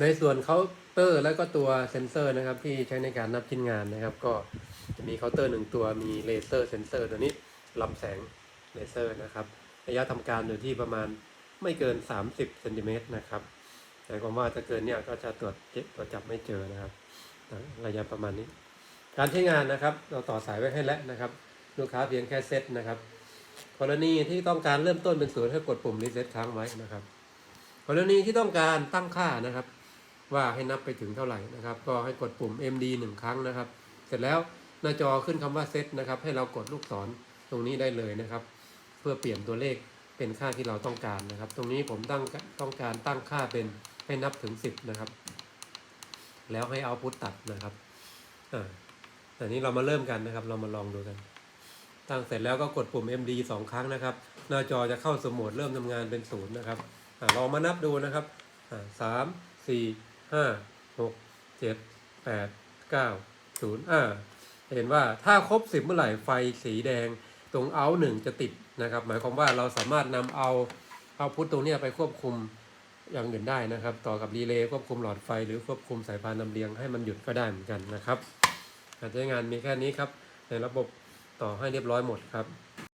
ในส่วนเคาน์เตอร์แล้วก็ตัวเซนเซอร์นะครับที่ใช้ในการนับชิ้นงานนะครับ ก็จะมีเคาน์เตอร์หนึ่งตัวมีเลเซอร์เซนเซอร์ตัวนี้ลำแสงเลเซอร์นะครับระยะทำการอยู่ที่ประมาณไม่เกิน 30เซนติเมตรนะครับหมายความว่าถ้าเกินเนี่ยก็จะตรวจเจตรวจจับไม่เจอนะครับ ระยะประมาณนี้ การใช้งานนะครับเราต่อสายไว้ให้แล้วนะครับ ลูกค้าเพียงแค่เซตนะครับกรณีที่ต้องการเริ่มต้นเป็นศูนย์ให้กดปุ่มรีเซ็ตค้างไว้นะครับกรณีที่ต้องการตั้งค่านะครับ ว่าให้นับไปถึงเท่าไหร่นะครับ ก็ให้กดปุ่ม MD หนึ่งครั้งนะครับ เสร็จแล้วหน้าจอขึ้นคำว่าเซตนะครับ ให้เรากดลูกศรตรงนี้ได้เลยนะครับ เพื่อเปลี่ยนตัวเลขเป็นค่าที่เราต้องการนะครับ ตรงนี้ผมตั้งต้องการตั้งค่าเป็นให้นับถึง 10 นะครับ แล้วให้เอาพุตตัดนะครับอ่าอันนี้เรามาเริ่มกันนะครับ เรามาลองดูกันตั้งเสร็จแล้วก็กดปุ่ม MD สองครั้งนะครับ หน้าจอจะเข้าสโหมดเริ่มทำงานเป็นศูนย์นะครับอาลองมานับดูนะครับสามสี่ ห้าหกเจ็ดแปดเก้าศูนย์อ่าเห็นว่าถ้าครบสิบเมื่อไหร่ไฟสีแดงตรงเอาหนึ่งจะติดนะครับ หมายความว่าเราสามารถนำเอาเอาพุทตรงนี้ไปควบคุมอย่างอื่นได้นะครับ ต่อกับรีเลย์ควบคุมหลอดไฟหรือควบคุมสายพานลำเลียงให้มันหยุดก็ได้เหมือนกันนะครับการใช้งานมีแค่นี้ครับ ในระบบต่อให้เรียบร้อยหมดครับ